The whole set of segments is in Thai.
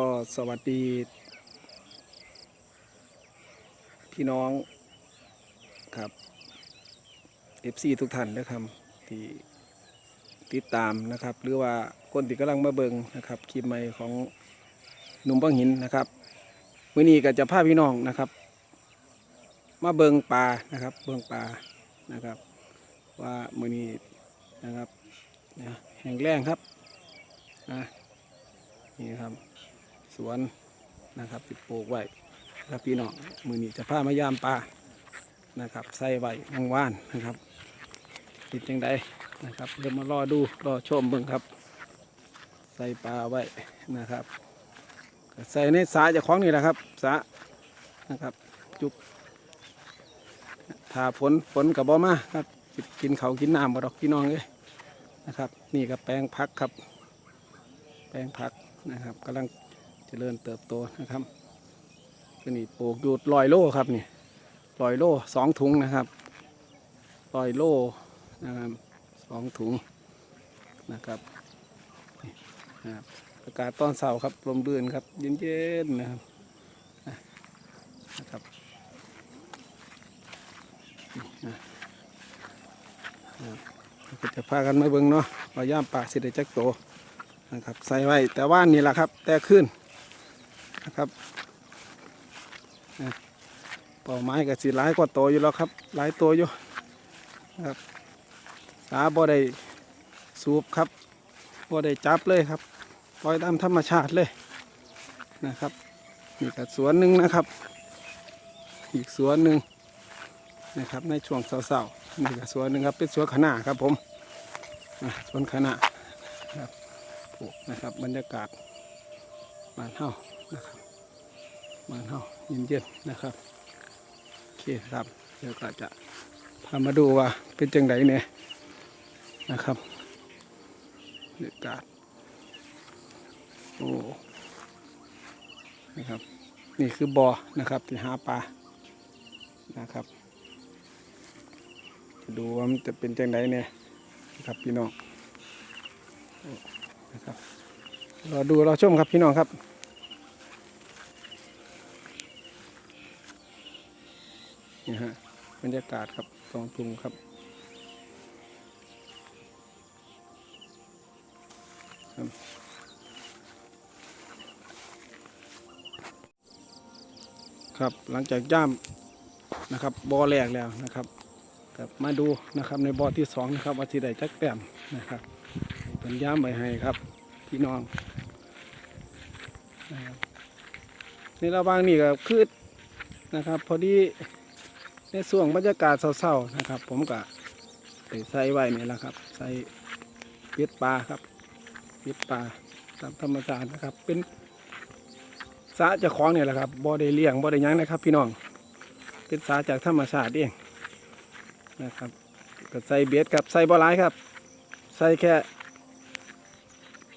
ก็สวัสดี พี่น้องครับ FC ทุกท่านนะครับที่ติดตามนะครับ หรือว่าคนที่กำลังมาเบิงนะครับคลิปใหม่ของหนุ่มบังหินนะครับมื้อนี้ก็จะพาพี่น้องนะครับ มาเบิงปลานะครับ เบิงปลานะครับ ว่ามื้อนี้นะครับนะแห้งแรงครับนะนี่ครับ สวนนะครับที่ปลูกไว้นะครับพี่น้องมือนี้จะพามายามปลานะครับใส่ไว้วางว่านนะครับติดจังใดนะครับเดี๋ยวมารอดูรอชมเบิ่งครับ ใส่ปลาไว้นะครับใส่ในสาจะคล้าของนี่แหละครับสานะครับจุกถ้าฝนฝนกับบ่มาครับกินเขากินน้ำบ่ดอกพี่น้องเลยนะครับ นี่ก็แปลงพักครับ แปลงพักนะครับกำลัง เจริญเติบโตนะครับก็นี่ปลูกอยู่ลอยโลครับนี่ลอยโลสองถุงนะครับลอยโลนะครับสองถุงนะครับนะครับอากาศตอนเสาร์ครับลมเดือนครับเย็นๆนะครับนะครับนะนะครับก็จะพากันมาเบิ่งเนาะว่าย่ามป่าสิได้จักโตนะครับใส่ไว้แต่ว่านี่แหละครับ แต่ขึ้น นะครับเป่าไม้กับสีหลายกว่าโตอยู่แล้วครับหลายตัวอยู่นะครับสาบ่ได้สูบครับบ่ได้จับเลยครับปล่อยตามธรรมชาติเลยนะครับนี่ก็สวนหนึ่งนะครับ อีกสวนหนึ่งนะครับในช่วงเสาๆนี่ก็สวนหนึ่งครับเป็นสวนขนาครับผมสวนขนาปลูกนะครับบรรยากาศ บานเฮานะครับบานเฮาเย็นๆนะครับโอเคครับเดี๋ยวก็จะพามาดูว่าเป็นจังไดเนี่ยนะครับบรรยากาศโอ้นะครับ นี่คือบ่อนะครับที่หาปลานะครับจะดูว่ามันจะเป็นจังไดเนี่ยนะครับพี่น้องนะครับ รอดูรอชมครับพี่น้องครับนี่ฮะบรรยากาศครับกองทุงครับครับหลังจากย่ามนะครับบ่อแรกแล้วนะครับครับมาดูนะครับในบ่อที่สองนะครับว่าที่ใดจักแต้มนะครับเป็นย้ำไว้ให้ครับพี่น้อง นะครับในระหว่างนี้ก็คือนะครับ พอดีในส่วงบรรยากาศเศร้าๆนะครับ ผมก็ใส่ไว้นี่แหละครับใส่เปียดปลาครับเปียดปลาตามธรรมชาตินะครับ เป็นสาจะคล้าของเนี่ยแหละครับบ่ได้เลี้ยงบ่ได้ยังนะครับ พี่น้องเป็นสาจากธรรมชาติเองนะครับก็ใส่เบียดครับใส่บ่หลายครับ ใส่แค่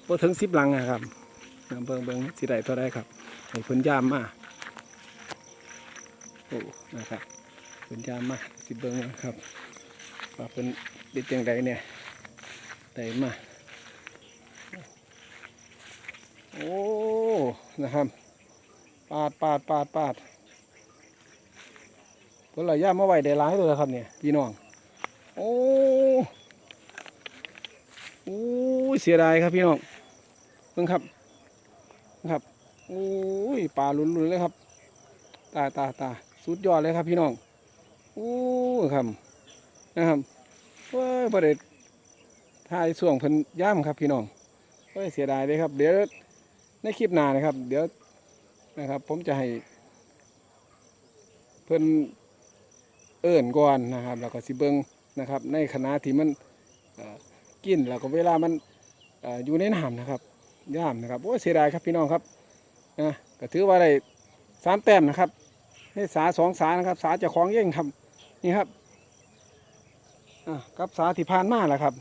พอถึงสิบลังนะครับ เบิ่งเบิ่งสิได้เท่าไรครับใส่พื้นยามมาโอ้นะครับพื้นยามมาสิเบิ่งครับว่าเป็นเป็นจังไดเนี่ยได้มาโอ้นะครับปาดปาดปาดปาดผลหลายย่ามมาไว้ได้หลายเลยครับเนี่ยพี่น้องโอ้โอ้ยเสียดายครับพี่น้องเพิ่งครับ นะครับโอ้ยปลาหลุนๆเลยครับ ตาตาตาสุดยอดเลยครับพี่น้องโอ้ยครับนะครับเว้ยประเด็ถ่ายส่วงเพิ่นย่ำครับพี่น้องเฮ้ยเสียดายเลยครับ เดี๋ยวในคลิปหน้านะครับ เดี๋ยวนะครับ ผมจะให้ เพิ่นเอิ่นก่อนนะครับ แล้วก็สิเบิงนะครับ ในคณะที่มันกินแล้วก็เวลามันเอ่ออยู่ในน้ำนะครับ ย่ามนะครับโอ้ยเสียดายครับพี่น้องครับนะก็ถือว่าได้สามแต้มนะครับนี่สาสองสานะครับ สาจะคล้องเย่งทำนี่ครับอะกับสาที่ผ่านมาแหละครับ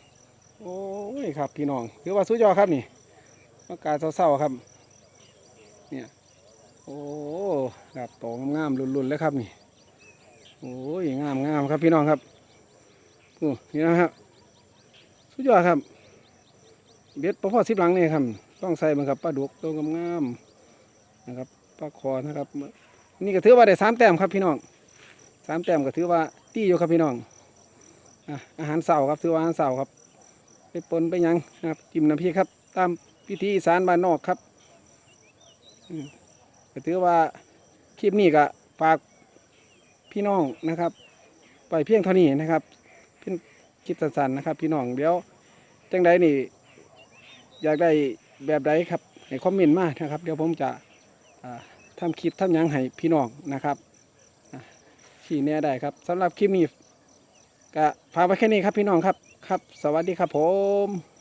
โอ้ยครับพี่น้อง ถือว่าสุดยอดครับนี่อากาศเศร้าๆครับ เนี่ยโอ้ครับโตงงามๆรุนๆเลยครับนี่โอ้ยงามงามๆครับพี่น้องครับโอ้นี่นะครับ สุดยอดครับ เบ็ดพอพอสิบหลังนี่ครับ ต้องใส่บังครับปลาดุกตัวงามนะครับปลาคอนะครับนี่ก็ถือว่าได้สามแต้มครับพี่น้องสามแต้มก็ถือว่าดีอยู่ครับพี่น้องอาหารเสาครับถือว่าอาหารเสาครับ ไปปนไปยังนะครับจิ้มน้ำพริกครับ ตามพิธีสานบ้านนอกครับก็ถือว่าคลิปนี้ก็ฝากพี่น้องนะครับ ไปเพียงเท่านี้นะครับเพียงคลิปสั้นๆนะครับ พี่น้องเดี๋ยวจังใดนี่อยากได้ แบบใดครับให้คอมเมนต์มานะครับ เดี๋ยวผมจะทำทำคลิปทำหยังให้พี่น้องนะครับอะชี้แน่ได้ครับ สำหรับคลิปนี้ก็ฝากไว้แค่นี้ครับพี่น้องครับครับ สวัสดีครับผม